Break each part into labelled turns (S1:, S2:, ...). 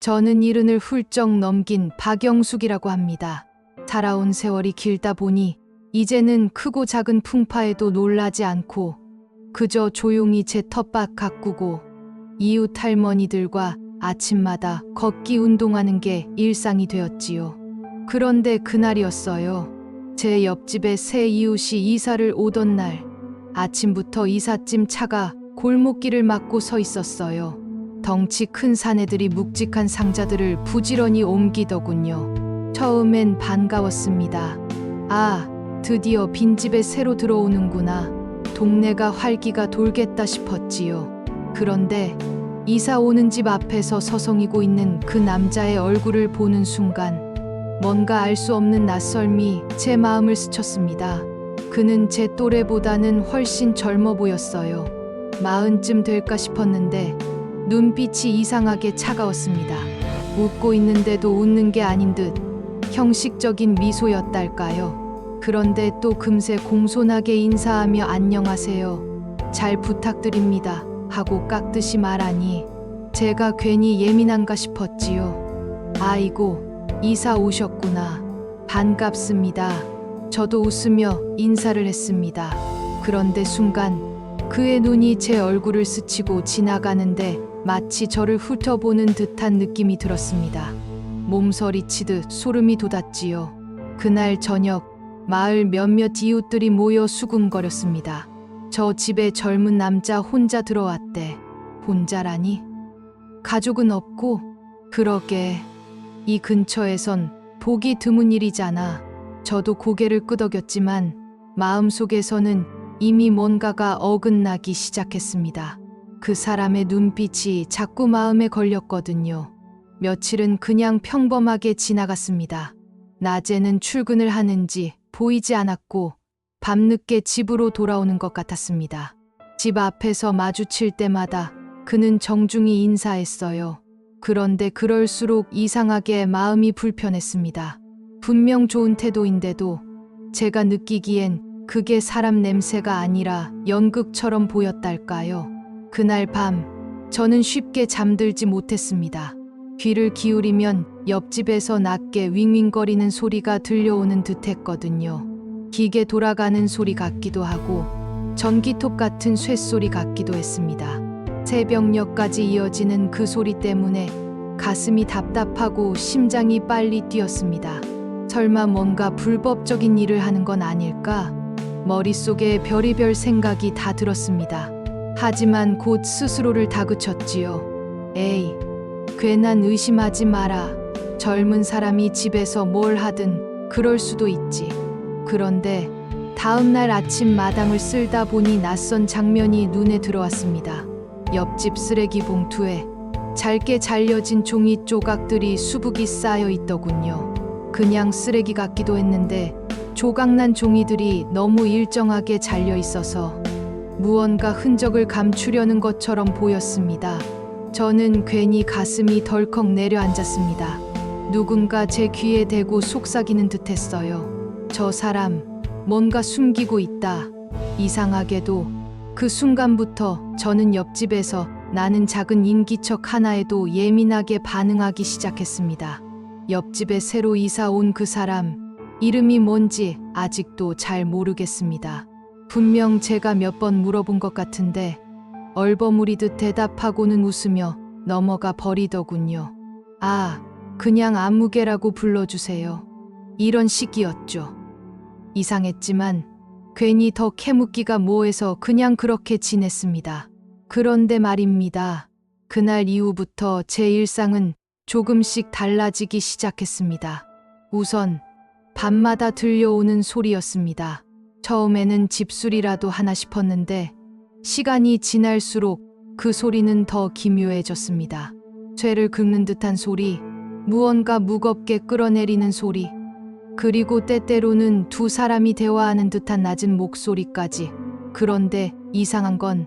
S1: 저는 이른을 훌쩍 넘긴 박영숙이라고 합니다. 살아온 세월이 길다 보니 이제는 크고 작은 풍파에도 놀라지 않고 그저 조용히 제 텃밭 가꾸고 이웃 할머니들과 아침마다 걷기 운동하는 게 일상이 되었지요. 그런데 그날이었어요. 제 옆집에 새 이웃이 이사를 오던 날 아침부터 이삿짐 차가 골목길을 막고 서 있었어요. 덩치 큰 사내들이 묵직한 상자들을 부지런히 옮기더군요. 처음엔 반가웠습니다. 아, 드디어 빈집에 새로 들어오는구나. 동네가 활기가 돌겠다 싶었지요. 그런데 이사 오는 집 앞에서 서성이고 있는 그 남자의 얼굴을 보는 순간 뭔가 알 수 없는 낯설미 제 마음을 스쳤습니다. 그는 제 또래보다는 훨씬 젊어 보였어요. 마흔쯤 될까 싶었는데 눈빛이 이상하게 차가웠습니다. 웃고 있는데도 웃는 게 아닌 듯 형식적인 미소였달까요. 그런데 또 금세 공손하게 인사하며 안녕하세요. 잘 부탁드립니다. 하고 깍듯이 말하니 제가 괜히 예민한가 싶었지요. 아이고, 이사 오셨구나. 반갑습니다. 저도 웃으며 인사를 했습니다. 그런데 순간 그의 눈이 제 얼굴을 스치고 지나가는데 마치 저를 훑어보는 듯한 느낌이 들었습니다. 몸서리치듯 소름이 돋았지요. 그날 저녁 마을 몇몇 이웃들이 모여 수군거렸습니다. 저 집에 젊은 남자 혼자 들어왔대. 혼자라니? 가족은 없고? 그러게. 이 근처에선 보기 드문 일이잖아. 저도 고개를 끄덕였지만 마음속에서는 이미 뭔가가 어긋나기 시작했습니다. 그 사람의 눈빛이 자꾸 마음에 걸렸거든요. 며칠은 그냥 평범하게 지나갔습니다. 낮에는 출근을 하는지 보이지 않았고 밤늦게 집으로 돌아오는 것 같았습니다. 집 앞에서 마주칠 때마다 그는 정중히 인사했어요. 그런데 그럴수록 이상하게 마음이 불편했습니다. 분명 좋은 태도인데도 제가 느끼기엔 그게 사람 냄새가 아니라 연극처럼 보였달까요. 그날 밤 저는 쉽게 잠들지 못했습니다. 귀를 기울이면 옆집에서 낮게 윙윙거리는 소리가 들려오는 듯 했거든요. 기계 돌아가는 소리 같기도 하고 전기톱 같은 쇳소리 같기도 했습니다. 새벽녘까지 이어지는 그 소리 때문에 가슴이 답답하고 심장이 빨리 뛰었습니다. 설마 뭔가 불법적인 일을 하는 건 아닐까? 머릿속에 별의별 생각이 다 들었습니다. 하지만 곧 스스로를 다그쳤지요. 에이, 괜한 의심하지 마라. 젊은 사람이 집에서 뭘 하든 그럴 수도 있지. 그런데 다음 날 아침 마당을 쓸다 보니 낯선 장면이 눈에 들어왔습니다. 옆집 쓰레기 봉투에 잘게 잘려진 종이 조각들이 수북이 쌓여 있더군요. 그냥 쓰레기 같기도 했는데 조각난 종이들이 너무 일정하게 잘려 있어서 무언가 흔적을 감추려는 것처럼 보였습니다. 저는 괜히 가슴이 덜컥 내려앉았습니다. 누군가 제 귀에 대고 속삭이는 듯 했어요. 저 사람, 뭔가 숨기고 있다. 이상하게도 그 순간부터 저는 옆집에서 나는 작은 인기척 하나에도 예민하게 반응하기 시작했습니다. 옆집에 새로 이사 온 그 사람, 이름이 뭔지 아직도 잘 모르겠습니다. 분명 제가 몇 번 물어본 것 같은데, 얼버무리듯 대답하고는 웃으며 넘어가 버리더군요. 아, 그냥 아무개라고 불러주세요. 이런 식이었죠. 이상했지만 괜히 더 캐묻기가 뭐해서 그냥 그렇게 지냈습니다. 그런데 말입니다. 그날 이후부터 제 일상은 조금씩 달라지기 시작했습니다. 우선 밤마다 들려오는 소리였습니다. 처음에는 집수리라도 하나 싶었는데 시간이 지날수록 그 소리는 더 기묘해졌습니다. 쇠를 긁는 듯한 소리, 무언가 무겁게 끌어내리는 소리, 그리고 때때로는 두 사람이 대화하는 듯한 낮은 목소리까지. 그런데 이상한 건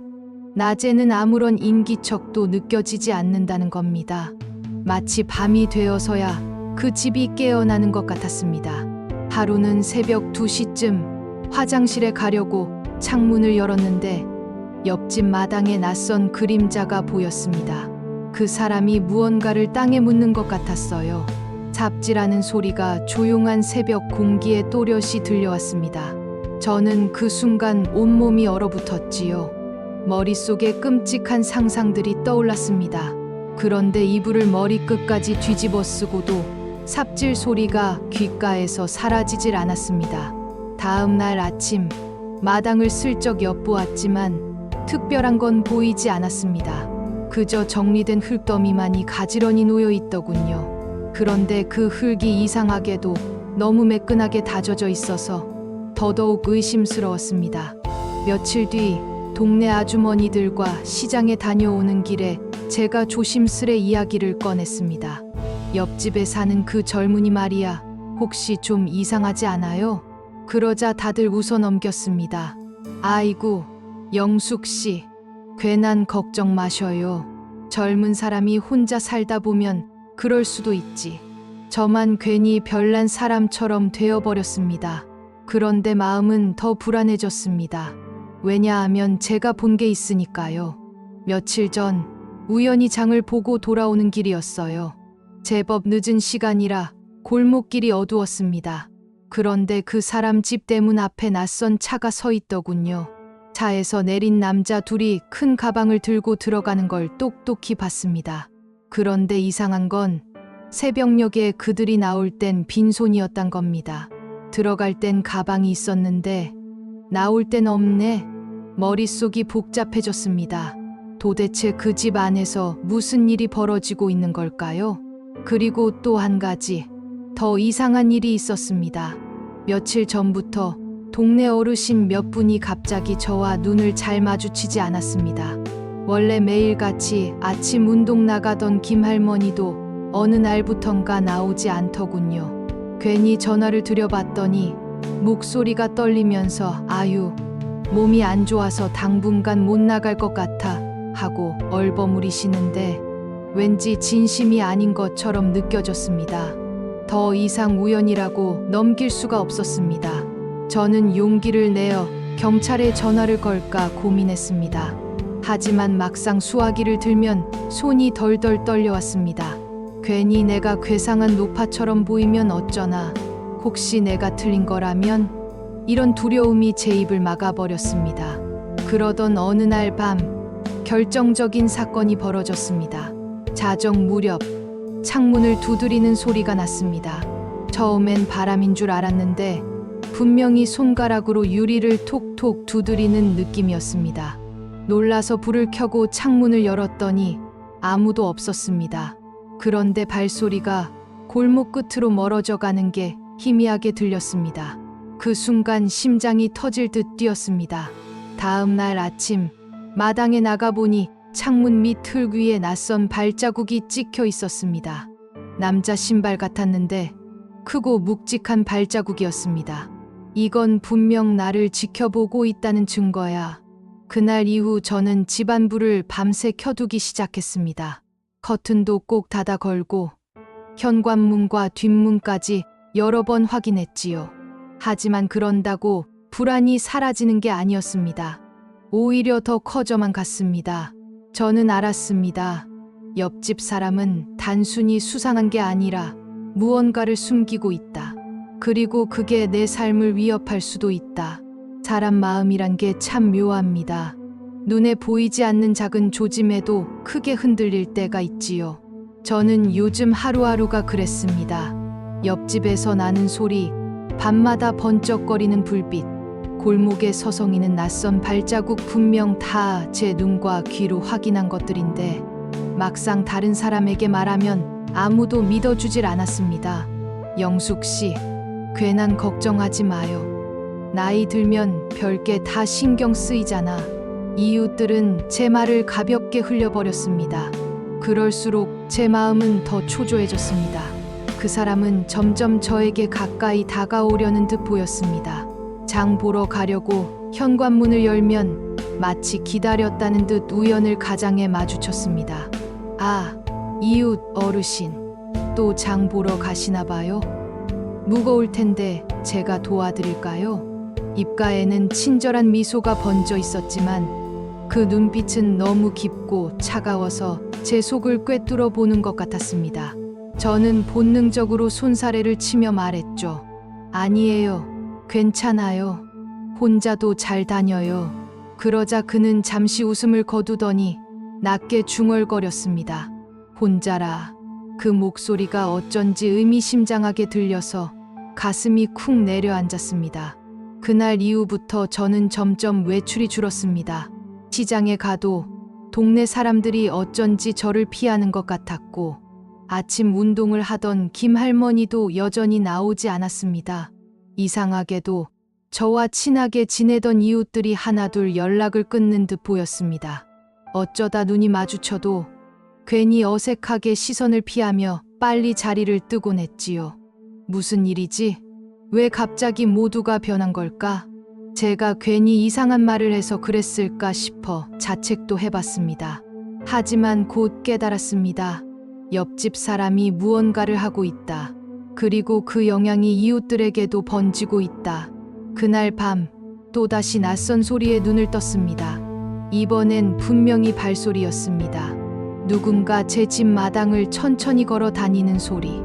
S1: 낮에는 아무런 인기척도 느껴지지 않는다는 겁니다. 마치 밤이 되어서야 그 집이 깨어나는 것 같았습니다. 하루는 새벽 2시쯤 화장실에 가려고 창문을 열었는데 옆집 마당에 낯선 그림자가 보였습니다. 그 사람이 무언가를 땅에 묻는 것 같았어요. 삽질하는 소리가 조용한 새벽 공기에 또렷이 들려왔습니다. 저는 그 순간 온몸이 얼어붙었지요. 머릿속에 끔찍한 상상들이 떠올랐습니다. 그런데 이불을 머리끝까지 뒤집어 쓰고도 삽질 소리가 귓가에서 사라지질 않았습니다. 다음 날 아침 마당을 슬쩍 엿보았지만 특별한 건 보이지 않았습니다. 그저 정리된 흙더미만이 가지런히 놓여 있더군요. 그런데 그 흙이 이상하게도 너무 매끈하게 다져져 있어서 더더욱 의심스러웠습니다. 며칠 뒤 동네 아주머니들과 시장에 다녀오는 길에 제가 조심스레 이야기를 꺼냈습니다. 옆집에 사는 그 젊은이 말이야. 혹시 좀 이상하지 않아요? 그러자 다들 웃어 넘겼습니다. 아이고, 영숙 씨. 괜한 걱정 마셔요. 젊은 사람이 혼자 살다 보면 그럴 수도 있지. 저만 괜히 별난 사람처럼 되어버렸습니다. 그런데 마음은 더 불안해졌습니다. 왜냐하면 제가 본 게 있으니까요. 며칠 전 우연히 장을 보고 돌아오는 길이었어요. 제법 늦은 시간이라 골목길이 어두웠습니다. 그런데 그 사람 집 대문 앞에 낯선 차가 서 있더군요. 차에서 내린 남자 둘이 큰 가방을 들고 들어가는 걸 똑똑히 봤습니다. 그런데 이상한 건 새벽녘에 그들이 나올 땐 빈손이었단 겁니다. 들어갈 땐 가방이 있었는데 나올 땐 없네. 머릿속이 복잡해졌습니다. 도대체 그 집 안에서 무슨 일이 벌어지고 있는 걸까요? 그리고 또 한 가지 더 이상한 일이 있었습니다. 며칠 전부터 동네 어르신 몇 분이 갑자기 저와 눈을 잘 마주치지 않았습니다. 원래 매일같이 아침 운동 나가던 김 할머니도 어느 날부턴가 나오지 않더군요. 괜히 전화를 드려봤더니 목소리가 떨리면서 아유, 몸이 안 좋아서 당분간 못 나갈 것 같아 하고 얼버무리시는데 왠지 진심이 아닌 것처럼 느껴졌습니다. 더 이상 우연이라고 넘길 수가 없었습니다. 저는 용기를 내어 경찰에 전화를 걸까 고민했습니다. 하지만 막상 수화기를 들면 손이 덜덜 떨려왔습니다. 괜히 내가 괴상한 노파처럼 보이면 어쩌나 혹시 내가 틀린 거라면 이런 두려움이 제 입을 막아버렸습니다. 그러던 어느 날 밤 결정적인 사건이 벌어졌습니다. 자정 무렵 창문을 두드리는 소리가 났습니다. 처음엔 바람인 줄 알았는데 분명히 손가락으로 유리를 톡톡 두드리는 느낌이었습니다. 놀라서 불을 켜고 창문을 열었더니 아무도 없었습니다. 그런데 발소리가 골목 끝으로 멀어져 가는 게 희미하게 들렸습니다. 그 순간 심장이 터질 듯 뛰었습니다. 다음 날 아침 마당에 나가보니 창문 밑흙 위에 낯선 발자국이 찍혀 있었습니다. 남자 신발 같았는데 크고 묵직한 발자국이었습니다. 이건 분명 나를 지켜보고 있다는 증거야. 그날 이후 저는 집안불을 밤새 켜두기 시작했습니다. 커튼도 꼭 닫아 걸고 현관문과 뒷문까지 여러 번 확인했지요. 하지만 그런다고 불안이 사라지는 게 아니었습니다. 오히려 더 커져만 갔습니다. 저는 알았습니다. 옆집 사람은 단순히 수상한 게 아니라 무언가를 숨기고 있다. 그리고 그게 내 삶을 위협할 수도 있다. 사람 마음이란 게 참 묘합니다. 눈에 보이지 않는 작은 조짐에도 크게 흔들릴 때가 있지요. 저는 요즘 하루하루가 그랬습니다. 옆집에서 나는 소리, 밤마다 번쩍거리는 불빛, 골목에 서성이는 낯선 발자국 분명 다 제 눈과 귀로 확인한 것들인데 막상 다른 사람에게 말하면 아무도 믿어주질 않았습니다. 영숙 씨, 괜한 걱정하지 마요. 나이 들면 별게 다 신경 쓰이잖아. 이웃들은 제 말을 가볍게 흘려버렸습니다. 그럴수록 제 마음은 더 초조해졌습니다. 그 사람은 점점 저에게 가까이 다가오려는 듯 보였습니다. 장 보러 가려고 현관문을 열면 마치 기다렸다는 듯 우연을 가장에 마주쳤습니다. 아, 이웃 어르신. 또 장 보러 가시나 봐요? 무거울 텐데 제가 도와드릴까요? 입가에는 친절한 미소가 번져 있었지만 그 눈빛은 너무 깊고 차가워서 제 속을 꿰뚫어 보는 것 같았습니다. 저는 본능적으로 손사래를 치며 말했죠. 아니에요. 괜찮아요. 혼자도 잘 다녀요. 그러자 그는 잠시 웃음을 거두더니 낮게 중얼거렸습니다. 혼자라. 그 목소리가 어쩐지 의미심장하게 들려서 가슴이 쿵 내려앉았습니다. 그날 이후부터 저는 점점 외출이 줄었습니다. 시장에 가도 동네 사람들이 어쩐지 저를 피하는 것 같았고 아침 운동을 하던 김 할머니도 여전히 나오지 않았습니다. 이상하게도 저와 친하게 지내던 이웃들이 하나둘 연락을 끊는 듯 보였습니다. 어쩌다 눈이 마주쳐도 괜히 어색하게 시선을 피하며 빨리 자리를 뜨곤 했지요. 무슨 일이지? 왜 갑자기 모두가 변한 걸까? 제가 괜히 이상한 말을 해서 그랬을까 싶어 자책도 해봤습니다. 하지만 곧 깨달았습니다. 옆집 사람이 무언가를 하고 있다. 그리고 그 영향이 이웃들에게도 번지고 있다. 그날 밤 또다시 낯선 소리에 눈을 떴습니다. 이번엔 분명히 발소리였습니다. 누군가 제 집 마당을 천천히 걸어 다니는 소리.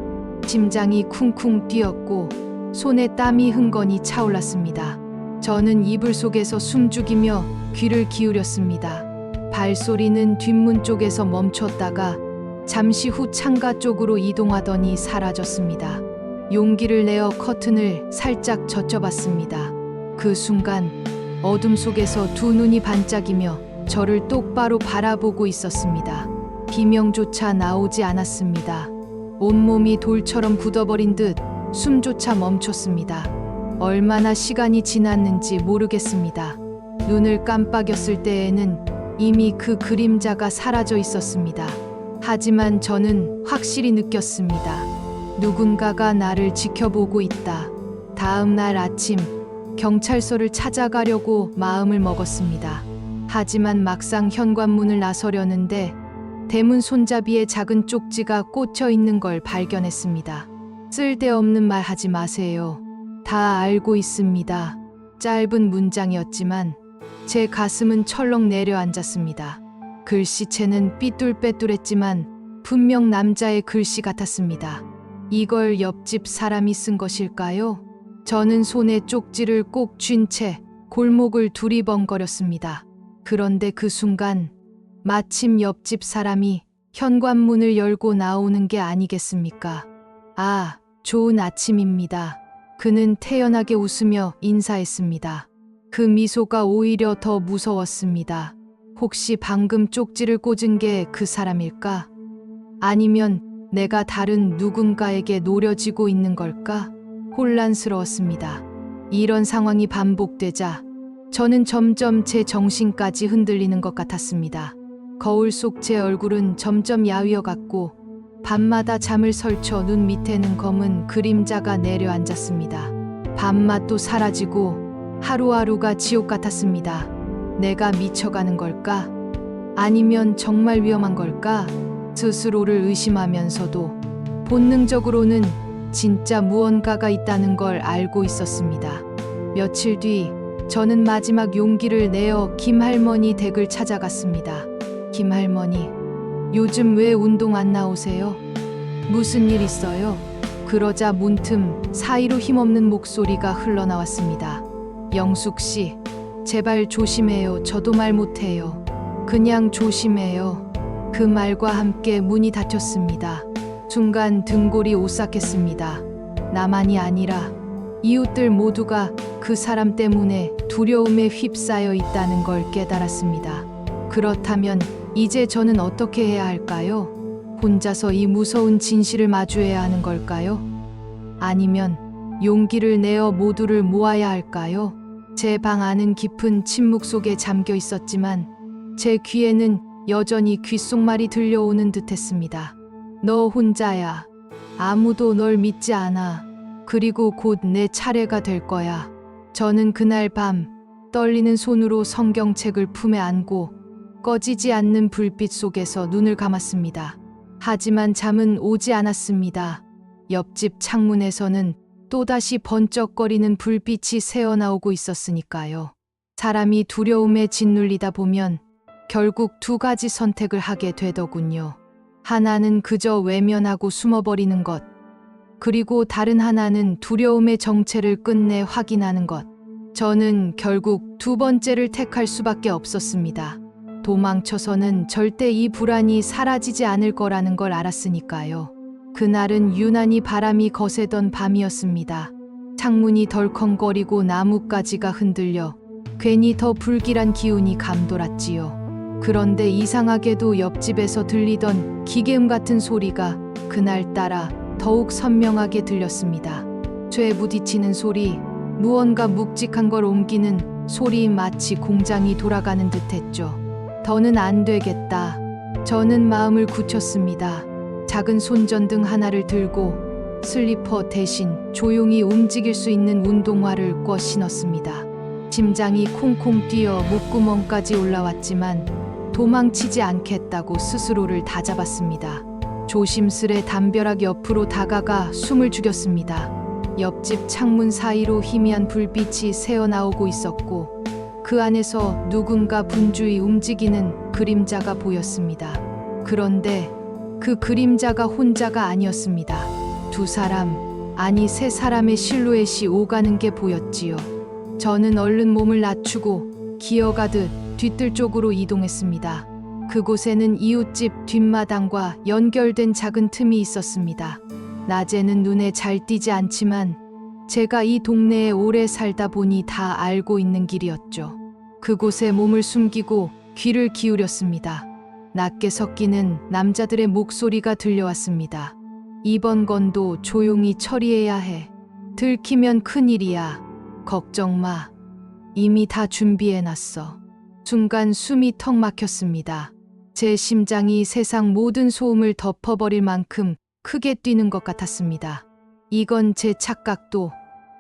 S1: 심장이 쿵쿵 뛰었고 손에 땀이 흥건히 차올랐습니다. 저는 이불 속에서 숨죽이며 귀를 기울였습니다. 발소리는 뒷문 쪽에서 멈췄다가 잠시 후 창가 쪽으로 이동하더니 사라졌습니다. 용기를 내어 커튼을 살짝 젖혀봤습니다. 그 순간 어둠 속에서 두 눈이 반짝이며 저를 똑바로 바라보고 있었습니다. 비명조차 나오지 않았습니다. 온몸이 돌처럼 굳어버린 듯 숨조차 멈췄습니다. 얼마나 시간이 지났는지 모르겠습니다. 눈을 깜빡였을 때에는 이미 그 그림자가 사라져 있었습니다. 하지만 저는 확실히 느꼈습니다. 누군가가 나를 지켜보고 있다. 다음 날 아침 경찰서를 찾아가려고 마음을 먹었습니다. 하지만 막상 현관문을 나서려는데 대문 손잡이에 작은 쪽지가 꽂혀 있는 걸 발견했습니다. 쓸데없는 말 하지 마세요. 다 알고 있습니다. 짧은 문장이었지만 제 가슴은 철렁 내려앉았습니다. 글씨체는 삐뚤빼뚤했지만 분명 남자의 글씨 같았습니다. 이걸 옆집 사람이 쓴 것일까요? 저는 손에 쪽지를 꼭 쥔 채 골목을 두리번거렸습니다. 그런데 그 순간 마침 옆집 사람이 현관문을 열고 나오는 게 아니겠습니까? 아, 좋은 아침입니다. 그는 태연하게 웃으며 인사했습니다. 그 미소가 오히려 더 무서웠습니다. 혹시 방금 쪽지를 꽂은 게 그 사람일까? 아니면 내가 다른 누군가에게 노려지고 있는 걸까? 혼란스러웠습니다. 이런 상황이 반복되자 저는 점점 제 정신까지 흔들리는 것 같았습니다. 거울 속 제 얼굴은 점점 야위어 갔고 밤마다 잠을 설쳐 눈 밑에는 검은 그림자가 내려앉았습니다. 밤맛도 사라지고 하루하루가 지옥 같았습니다. 내가 미쳐가는 걸까? 아니면 정말 위험한 걸까? 스스로를 의심하면서도 본능적으로는 진짜 무언가가 있다는 걸 알고 있었습니다. 며칠 뒤 저는 마지막 용기를 내어 김할머니 댁을 찾아갔습니다. 김할머니, 요즘 왜 운동 안 나오세요? 무슨 일 있어요? 그러자 문틈 사이로 힘없는 목소리가 흘러나왔습니다. 영숙 씨, 제발 조심해요. 저도 말 못해요. 그냥 조심해요. 그 말과 함께 문이 닫혔습니다. 순간 등골이 오싹했습니다. 나만이 아니라 이웃들 모두가 그 사람 때문에 두려움에 휩싸여 있다는 걸 깨달았습니다. 그렇다면 이제 저는 어떻게 해야 할까요? 혼자서 이 무서운 진실을 마주해야 하는 걸까요? 아니면 용기를 내어 모두를 모아야 할까요? 제 방 안은 깊은 침묵 속에 잠겨 있었지만 제 귀에는 여전히 귓속말이 들려오는 듯했습니다. 너 혼자야. 아무도 널 믿지 않아. 그리고 곧 내 차례가 될 거야. 저는 그날 밤 떨리는 손으로 성경책을 품에 안고 꺼지지 않는 불빛 속에서 눈을 감았습니다. 하지만 잠은 오지 않았습니다. 옆집 창문에서는 또다시 번쩍거리는 불빛이 새어나오고 있었으니까요. 사람이 두려움에 짓눌리다 보면 결국 두 가지 선택을 하게 되더군요. 하나는 그저 외면하고 숨어버리는 것. 그리고 다른 하나는 두려움의 정체를 끝내 확인하는 것. 저는 결국 두 번째를 택할 수밖에 없었습니다. 도망쳐서는 절대 이 불안이 사라지지 않을 거라는 걸 알았으니까요. 그날은 유난히 바람이 거세던 밤이었습니다. 창문이 덜컹거리고 나뭇가지가 흔들려 괜히 더 불길한 기운이 감돌았지요. 그런데 이상하게도 옆집에서 들리던 기계음 같은 소리가 그날따라 더욱 선명하게 들렸습니다. 쇠 부딪히는 소리, 무언가 묵직한 걸 옮기는 소리 마치 공장이 돌아가는 듯 했죠. 더는 안 되겠다. 저는 마음을 굳혔습니다. 작은 손전등 하나를 들고 슬리퍼 대신 조용히 움직일 수 있는 운동화를 꿔 신었습니다. 심장이 콩콩 뛰어 목구멍까지 올라왔지만 도망치지 않겠다고 스스로를 다잡았습니다. 조심스레 담벼락 옆으로 다가가 숨을 죽였습니다. 옆집 창문 사이로 희미한 불빛이 새어나오고 있었고 그 안에서 누군가 분주히 움직이는 그림자가 보였습니다. 그런데 그 그림자가 혼자가 아니었습니다. 두 사람, 아니 세 사람의 실루엣이 오가는 게 보였지요. 저는 얼른 몸을 낮추고 기어가듯 뒤뜰 쪽으로 이동했습니다. 그곳에는 이웃집 뒷마당과 연결된 작은 틈이 있었습니다. 낮에는 눈에 잘 띄지 않지만 제가 이 동네에 오래 살다 보니 다 알고 있는 길이었죠. 그곳에 몸을 숨기고 귀를 기울였습니다. 낮게 섞이는 남자들의 목소리가 들려왔습니다. 이번 건도 조용히 처리해야 해. 들키면 큰일이야. 걱정 마. 이미 다 준비해놨어. 순간 숨이 턱 막혔습니다. 제 심장이 세상 모든 소음을 덮어버릴 만큼 크게 뛰는 것 같았습니다. 이건 제 착각도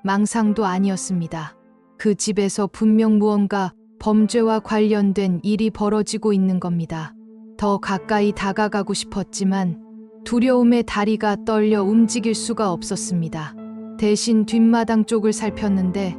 S1: 망상도 아니었습니다. 그 집에서 분명 무언가 범죄와 관련된 일이 벌어지고 있는 겁니다. 더 가까이 다가가고 싶었지만 두려움에 다리가 떨려 움직일 수가 없었습니다. 대신 뒷마당 쪽을 살폈는데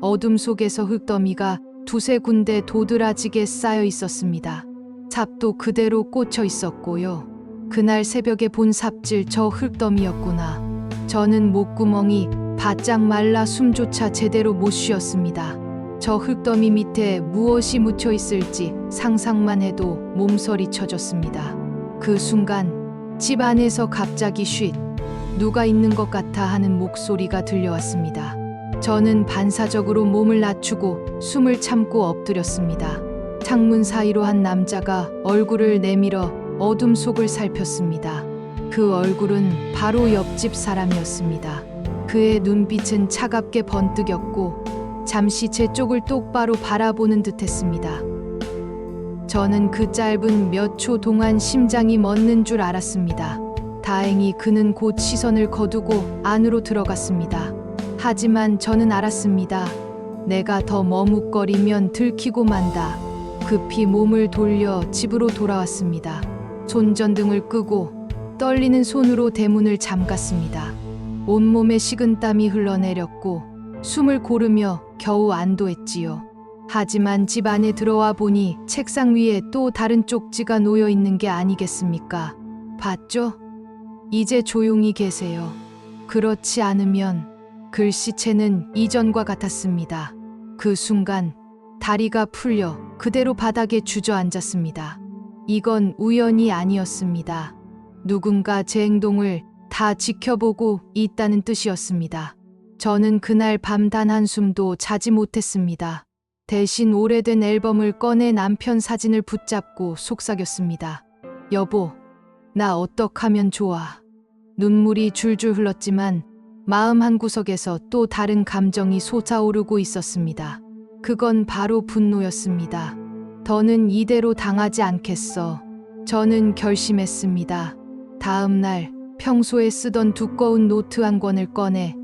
S1: 어둠 속에서 흙더미가 두세 군데 도드라지게 쌓여 있었습니다. 삽도 그대로 꽂혀 있었고요. 그날 새벽에 본 삽질 저 흙더미였구나. 저는 목구멍이 바짝 말라 숨조차 제대로 못 쉬었습니다. 저 흙더미 밑에 무엇이 묻혀 있을지 상상만 해도 몸서리 쳐졌습니다. 그 순간 집 안에서 갑자기 쉿 누가 있는 것 같아 하는 목소리가 들려왔습니다. 저는 반사적으로 몸을 낮추고 숨을 참고 엎드렸습니다. 창문 사이로 한 남자가 얼굴을 내밀어 어둠 속을 살폈습니다. 그 얼굴은 바로 옆집 사람이었습니다. 그의 눈빛은 차갑게 번뜩였고 잠시 제 쪽을 똑바로 바라보는 듯 했습니다. 저는 그 짧은 몇 초 동안 심장이 멎는 줄 알았습니다. 다행히 그는 곧 시선을 거두고 안으로 들어갔습니다. 하지만 저는 알았습니다. 내가 더 머뭇거리면 들키고 만다. 급히 몸을 돌려 집으로 돌아왔습니다. 손전등을 끄고 떨리는 손으로 대문을 잠갔습니다. 온몸에 식은 땀이 흘러내렸고 숨을 고르며 겨우 안도했지요. 하지만 집 안에 들어와 보니 책상 위에 또 다른 쪽지가 놓여 있는 게 아니겠습니까? 봤죠? 이제 조용히 계세요. 그렇지 않으면 글씨체는 이전과 같았습니다. 그 순간 다리가 풀려 그대로 바닥에 주저앉았습니다. 이건 우연이 아니었습니다. 누군가 제 행동을 다 지켜보고 있다는 뜻이었습니다. 저는 그날 밤 단 한숨도 자지 못했습니다. 대신 오래된 앨범을 꺼내 남편 사진을 붙잡고 속삭였습니다. 여보, 나 어떡하면 좋아. 눈물이 줄줄 흘렀지만 마음 한구석에서 또 다른 감정이 솟아오르고 있었습니다. 그건 바로 분노였습니다. 더는 이대로 당하지 않겠어. 저는 결심했습니다. 다음 날 평소에 쓰던 두꺼운 노트 한 권을 꺼내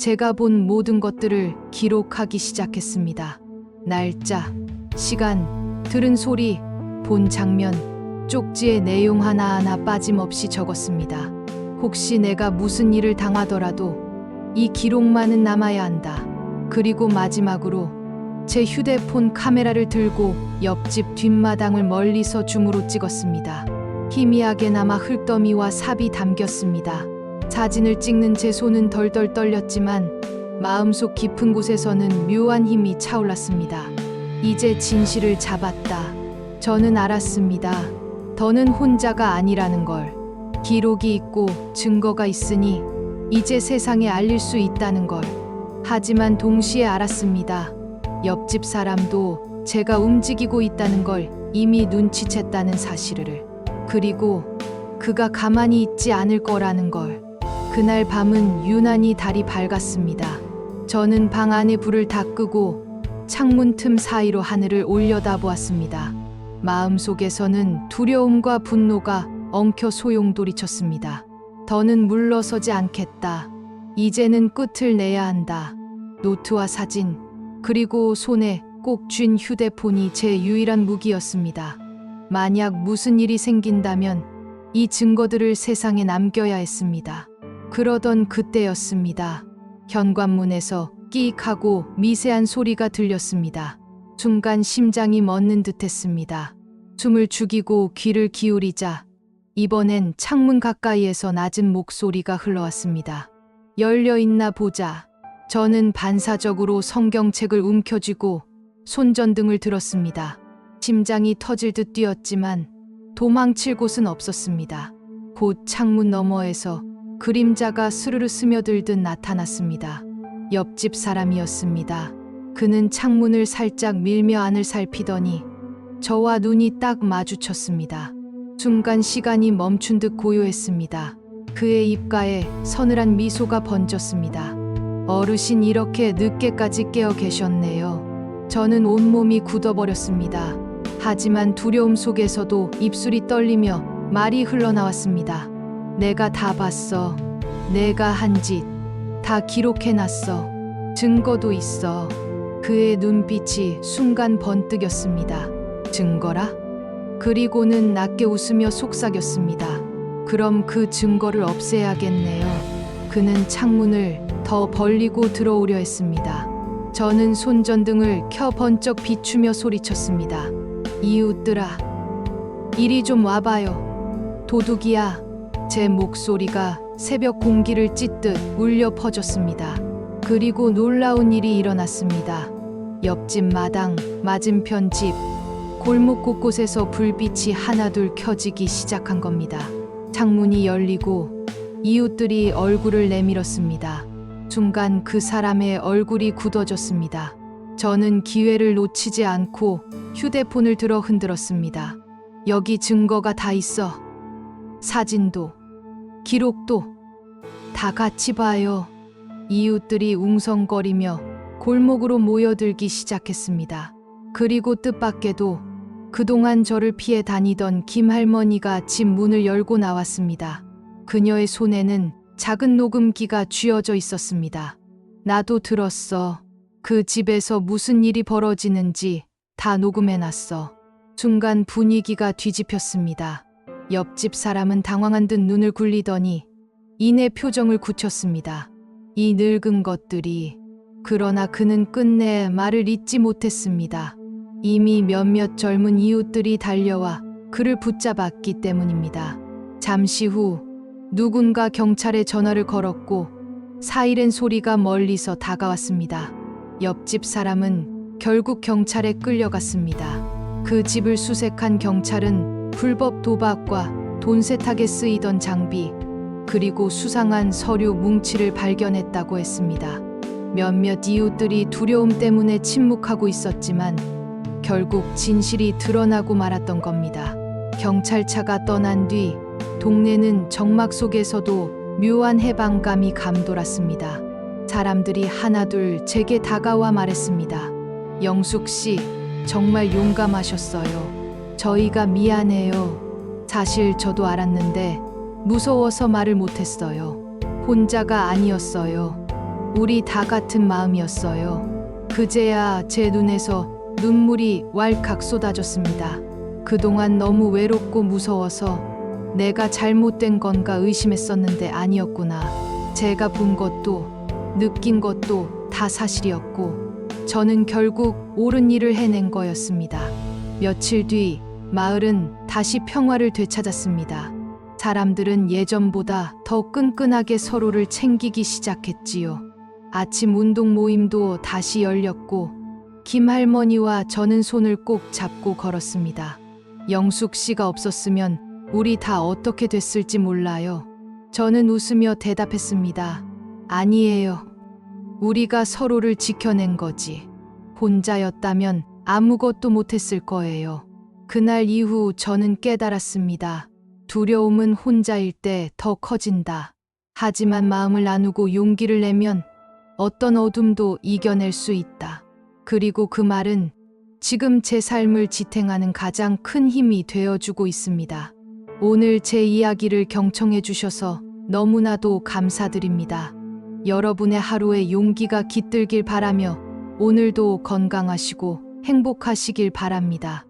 S1: 제가 본 모든 것들을 기록하기 시작했습니다. 날짜, 시간, 들은 소리, 본 장면, 쪽지의 내용 하나하나 빠짐없이 적었습니다. 혹시 내가 무슨 일을 당하더라도 이 기록만은 남아야 한다. 그리고 마지막으로 제 휴대폰 카메라를 들고 옆집 뒷마당을 멀리서 줌으로 찍었습니다. 희미하게나마 흙더미와 삽이 담겼습니다. 사진을 찍는 제 손은 덜덜 떨렸지만 마음속 깊은 곳에서는 묘한 힘이 차올랐습니다. 이제 진실을 잡았다. 저는 알았습니다. 더는 혼자가 아니라는 걸. 기록이 있고 증거가 있으니 이제 세상에 알릴 수 있다는 걸. 하지만 동시에 알았습니다. 옆집 사람도 제가 움직이고 있다는 걸 이미 눈치챘다는 사실을. 그리고 그가 가만히 있지 않을 거라는 걸. 그날 밤은 유난히 달이 밝았습니다. 저는 방 안에 불을 다 끄고 창문 틈 사이로 하늘을 올려다 보았습니다. 마음속에서는 두려움과 분노가 엉켜 소용돌이쳤습니다. 더는 물러서지 않겠다. 이제는 끝을 내야 한다. 노트와 사진, 그리고 손에 꼭 쥔 휴대폰이 제 유일한 무기였습니다. 만약 무슨 일이 생긴다면 이 증거들을 세상에 남겨야 했습니다. 그러던 그때였습니다. 현관문에서 끼익 하고 미세한 소리가 들렸습니다. 순간 심장이 멎는 듯 했습니다. 숨을 죽이고 귀를 기울이자 이번엔 창문 가까이에서 낮은 목소리가 흘러왔습니다. 열려 있나 보자. 저는 반사적으로 성경책을 움켜쥐고 손전등을 들었습니다. 심장이 터질 듯 뛰었지만 도망칠 곳은 없었습니다. 곧 창문 너머에서 그림자가 스르르 스며들듯 나타났습니다. 옆집 사람이었습니다. 그는 창문을 살짝 밀며 안을 살피더니 저와 눈이 딱 마주쳤습니다. 순간 시간이 멈춘 듯 고요했습니다. 그의 입가에 서늘한 미소가 번졌습니다. 어르신 이렇게 늦게까지 깨어 계셨네요. 저는 온몸이 굳어버렸습니다. 하지만 두려움 속에서도 입술이 떨리며 말이 흘러나왔습니다. 내가 다 봤어. 내가 한 짓. 다 기록해놨어. 증거도 있어. 그의 눈빛이 순간 번뜩였습니다. 증거라? 그리고는 낮게 웃으며 속삭였습니다. 그럼 그 증거를 없애야겠네요. 그는 창문을 더 벌리고 들어오려 했습니다. 저는 손전등을 켜 번쩍 비추며 소리쳤습니다. 이웃들아, 이리 좀 와봐요. 도둑이야. 제 목소리가 새벽 공기를 찢듯 울려 퍼졌습니다. 그리고 놀라운 일이 일어났습니다. 옆집 마당, 맞은편 집, 골목 곳곳에서 불빛이 하나둘 켜지기 시작한 겁니다. 창문이 열리고 이웃들이 얼굴을 내밀었습니다. 순간 그 사람의 얼굴이 굳어졌습니다. 저는 기회를 놓치지 않고 휴대폰을 들어 흔들었습니다. 여기 증거가 다 있어. 사진도, 기록도 다 같이 봐요. 이웃들이 웅성거리며 골목으로 모여들기 시작했습니다. 그리고 뜻밖에도 그동안 저를 피해 다니던 김 할머니가 집 문을 열고 나왔습니다. 그녀의 손에는 작은 녹음기가 쥐어져 있었습니다. 나도 들었어. 그 집에서 무슨 일이 벌어지는지 다 녹음해놨어. 순간 분위기가 뒤집혔습니다. 옆집 사람은 당황한 듯 눈을 굴리더니 이내 표정을 굳혔습니다. 이 늙은 것들이. 그러나 그는 끝내 말을 잇지 못했습니다. 이미 몇몇 젊은 이웃들이 달려와 그를 붙잡았기 때문입니다. 잠시 후 누군가 경찰에 전화를 걸었고 사이렌 소리가 멀리서 다가왔습니다. 옆집 사람은 결국 경찰에 끌려갔습니다. 그 집을 수색한 경찰은 불법 도박과 돈 세탁에 쓰이던 장비 그리고 수상한 서류 뭉치를 발견했다고 했습니다. 몇몇 이웃들이 두려움 때문에 침묵하고 있었지만 결국 진실이 드러나고 말았던 겁니다. 경찰차가 떠난 뒤 동네는 정막 속에서도 묘한 해방감이 감돌았습니다. 사람들이 하나둘 제게 다가와 말했습니다. 영숙 씨, 정말 용감하셨어요. 저희가 미안해요. 사실 저도 알았는데 무서워서 말을 못했어요. 혼자가 아니었어요. 우리 다 같은 마음이었어요. 그제야 제 눈에서 눈물이 왈칵 쏟아졌습니다. 그동안 너무 외롭고 무서워서 내가 잘못된 건가 의심했었는데 아니었구나. 제가 본 것도 느낀 것도 다 사실이었고 저는 결국 옳은 일을 해낸 거였습니다. 며칠 뒤 마을은 다시 평화를 되찾았습니다. 사람들은 예전보다 더 끈끈하게 서로를 챙기기 시작했지요. 아침 운동 모임도 다시 열렸고 김 할머니와 저는 손을 꼭 잡고 걸었습니다. 영숙 씨가 없었으면 우리 다 어떻게 됐을지 몰라요. 저는 웃으며 대답했습니다. 아니에요. 우리가 서로를 지켜낸 거지. 혼자였다면 아무것도 못했을 거예요. 그날 이후 저는 깨달았습니다. 두려움은 혼자일 때 더 커진다. 하지만 마음을 나누고 용기를 내면 어떤 어둠도 이겨낼 수 있다. 그리고 그 말은 지금 제 삶을 지탱하는 가장 큰 힘이 되어주고 있습니다. 오늘 제 이야기를 경청해 주셔서 너무나도 감사드립니다. 여러분의 하루에 용기가 깃들길 바라며 오늘도 건강하시고 행복하시길 바랍니다.